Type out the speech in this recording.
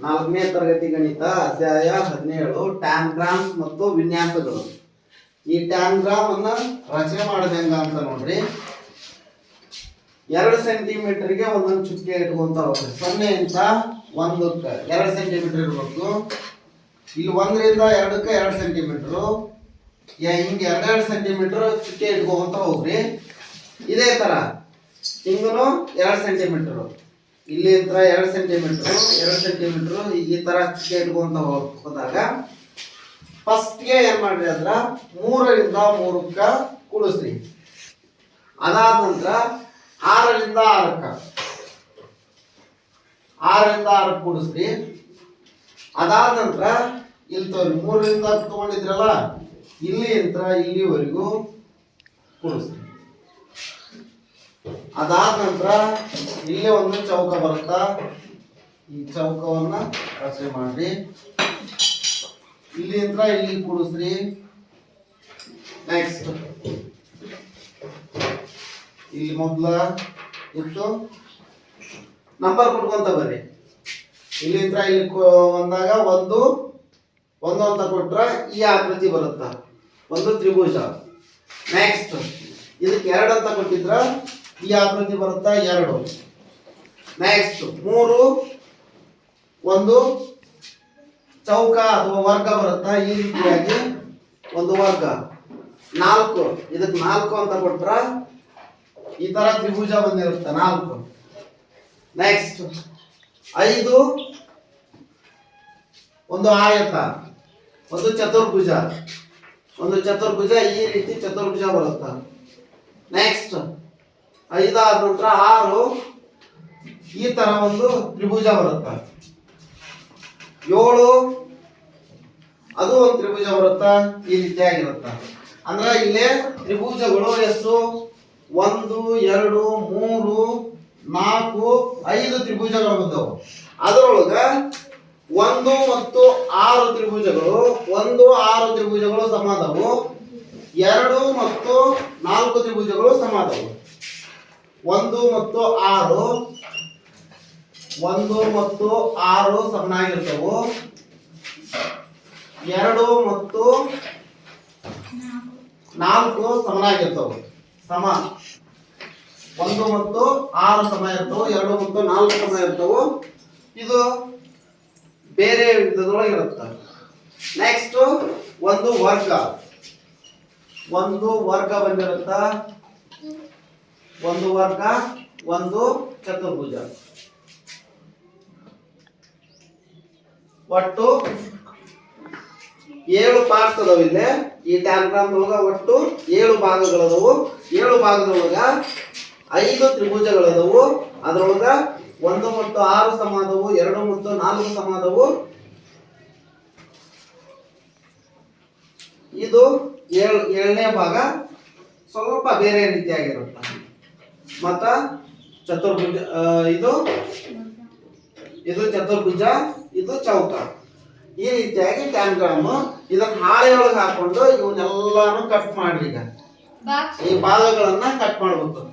ನಾಲ್ಕನೇ ತರಗತಿ ಗಣಿತ ಅಧ್ಯಾಯ ಹದಿನೇಳು ಟ್ಯಾನ್ಗ್ರಾಮ್ ಮತ್ತು ವಿನ್ಯಾಸಗಳು. ಈ ಟ್ಯಾನ್ಗ್ರಾಮ್ ಅನ್ನ ರಚನೆ ಮಾಡೋದು ಹೆಂಗ ಅಂತ ನೋಡ್ರಿ. ಎರಡು ಸೆಂಟಿಮೀಟರ್ಗೆ ಒಂದೊಂದು ಚುಕ್ಕೆ ಇಟ್ಕೊಂತ ಹೋಗ್ರಿ. ಸೊನ್ನೆಯಿಂದ ಒಂದಕ್ಕೆ ಎರಡು ಸೆಂಟಿಮೀಟರ್ ಇರ್ಬೇಕು. ಇಲ್ಲಿ ಒಂದರಿಂದ ಎರಡಕ್ಕೆ ಎರಡು ಸೆಂಟಿಮೀಟ್ರು. ಹಿಂಗೆ ಎರಡೆರಡು ಸೆಂಟಿಮೀಟರ್ ಚುಕ್ಕೆ ಇಟ್ಕೊಂತ ಹೋಗ್ರಿ. ಇದೇ ತರ. ಹಿಂಗೂ ಎರಡು ಸೆಂಟಿಮೀಟರ್. ಇಲ್ಲಿ ಹತ್ರ ಎರಡು ಸೆಂಟಿಮೀಟರ್ ಎರಡು ಸೆಂಟಿಮೀಟರ್ ಈ ತರ ಚುಕ್ಕೆ ಇಟ್ಕೊಂತ ಹೋದಾಗ ಫಸ್ಟ್ಗೆ ಏನ್ ಮಾಡ್ರಿ ಅಂದ್ರ ಮೂರರಿಂದ ಮೂರಕ್ಕ ಕೂಡಿಸ್ರಿ. ಅದಾದ ನಂತರ ಆರರಿಂದ ಆರಕ್ಕ. ಆರರಿಂದ ಆರಕ್ಕೆ ಕೂಡಿಸ್ರಿ. ಅದಾದ ನಂತರ ಇಲ್ಲಿ ತೋರಿ ಮೂರರಿಂದ ತಗೊಂಡಿದ್ರಲ್ಲ, ಇಲ್ಲಿ ಇಲ್ಲಿವರೆಗೂ ಕೂಡಿಸ್ರಿ. ಅದಾದ ನಂತರ ಇಲ್ಲೇ ಒಂದು ಚೌಕ ಬರುತ್ತಾ? ಈ ಚೌಕವನ್ನ ರಚನೆ ಮಾಡ್ರಿ. ಇಲ್ಲಿ ಅಂತ ಇಲ್ಲಿ ಕೂಡಿಸ್ರಿ. ನೆಕ್ಸ್ಟ್ ಇಲ್ಲಿ ಮೊದಲ, ಇತ್ತು. ನಂಬರ್ ಕೊಟ್ಕೊಂತ ಬರ್ರಿ. ಇಲ್ಲಿ ಹತ್ರ ಇಲ್ಲಿ ಬಂದಾಗ ಒಂದು ಒಂದು ಅಂತ ಕೊಟ್ರ ಈ ಆಕೃತಿ ಬರುತ್ತ? ಒಂದು ತ್ರಿಭುಜ. ನೆಕ್ಸ್ಟ್ ಇದಕ್ಕೆ ಎರಡು ಅಂತ ಕೊಟ್ಟಿದ್ರ ಈ ಆಕೃತಿ ಬರುತ್ತಾ? ಎರಡು. ನೆಕ್ಸ್ಟ್ ಮೂರು. ಒಂದು ಚೌಕ ಅಥವಾ ವರ್ಗ ಬರುತ್ತಾ? ಈ ರೀತಿಯಾಗಿ ಒಂದು ವರ್ಗ. ನಾಲ್ಕು. ಇದಕ್ಕೆ ನಾಲ್ಕು ಅಂತ ಕೊಟ್ರ ಈ ತರ ತ್ರಿಭುಜ ಬಂದಿರುತ್ತೆ. ನಾಲ್ಕು. ನೆಕ್ಸ್ಟ್ ಐದು. ಒಂದು ಆಯತ. ಒಂದು ಚತುರ್ಭುಜ. ಒಂದು ಚತುರ್ಭುಜ ಈ ರೀತಿ ಚತುರ್ಭುಜ ಬರುತ್ತ? ನೆಕ್ಸ್ಟ್ ಐದಾದ ನಂತರ ಆರು ಈ ತರ ಒಂದು ತ್ರಿಭುಜ ಬರುತ್ತೆ. ಏಳು, ಅದು ಒಂದು ತ್ರಿಭುಜ ಬರುತ್ತಾ, ಈ ರೀತಿಯಾಗಿರುತ್ತ. ಅಂದ್ರೆ ಇಲ್ಲಿ ತ್ರಿಭುಜಗಳು ಎಷ್ಟು? ಒಂದು, ಎರಡು, ಮೂರು, ನಾಲ್ಕು, ಐದು ತ್ರಿಭುಜಗಳು ಬಂದವು. ಅದರೊಳಗ ಒಂದು ಮತ್ತು ಆರು ತ್ರಿಭುಜಗಳು, ಒಂದು, ಆರು ತ್ರಿಭುಜಗಳು ಸಮಾದವು ಎರಡು ಮತ್ತು ನಾಲ್ಕು ತ್ರಿಭುಜಗಳು ಸಮಾದವು ಒಂದು ಮತ್ತು ಆರು. ಒಂದು ಮತ್ತು ಆರು ಸಮನಾಗಿರ್ತವು ಎರಡು ಮತ್ತು ನಾಲ್ಕು ಸಮನಾಗಿರ್ತವು ಸಮ. ಒಂದು ಮತ್ತು ಆರು ಸಮ ಇರ್ತವು. ಎರಡು ಮತ್ತು ನಾಲ್ಕು ಸಮ ಇರ್ತವು. ಇದು ಬೇರೆ ವಿಧದೊಳಗೆ ಇರುತ್ತೆ. ನೆಕ್ಸ್ಟ್ ಒಂದು ವರ್ಗ. ಒಂದು ವರ್ಗ ಬಂದಿರುತ್ತ. ಒಂದು ವರ್ಗ, ಒಂದು ಚತುರ್ಭುಜ. ಒಟ್ಟು ಏಳು ಪಾರ್ಟ್ಸ್ ಅದಾವ ಇಲ್ಲಿ. ಈ ಟ್ಯಾನ್ಗ್ರಾಮ್ ಒಳಗ ಒಟ್ಟು ಏಳು ಭಾಗಗಳದವು. ಏಳು ಭಾಗದೊಳಗ ಐದು ತ್ರಿಭುಜಗಳದವು. ಅದರೊಳಗ ಒಂದು ಮತ್ತು ಆರು ಸಮಾದವು ಎರಡು ಮತ್ತು ನಾಲ್ಕು ಸಮಾದವು ಇದು ಏಳು, ಏಳನೇ ಭಾಗ. ಸ್ವಲ್ಪ ಬೇರೆ ರೀತಿಯಾಗಿರುತ್ತೆ. ಮತ್ತ ಚತುರ್ಭುಜ ಇದು? ಇದು ಚತುರ್ಭುಜ ಇದು ಚೌಕ. ಈ ರೀತಿಯಾಗಿ ಟ್ಯಾಂಕ್ಗಳನ್ನು ಇದನ್ನ ಹಾಳೆ ಒಳಗೆ ಹಾಕೊಂಡು ಇವನ್ನೆಲ್ಲಾನು ಕಟ್ ಮಾಡ್ರಿ ಈಗ ಈ ಭಾಗಗಳನ್ನ ಕಟ್ ಮಾಡ್ಬೇಕು.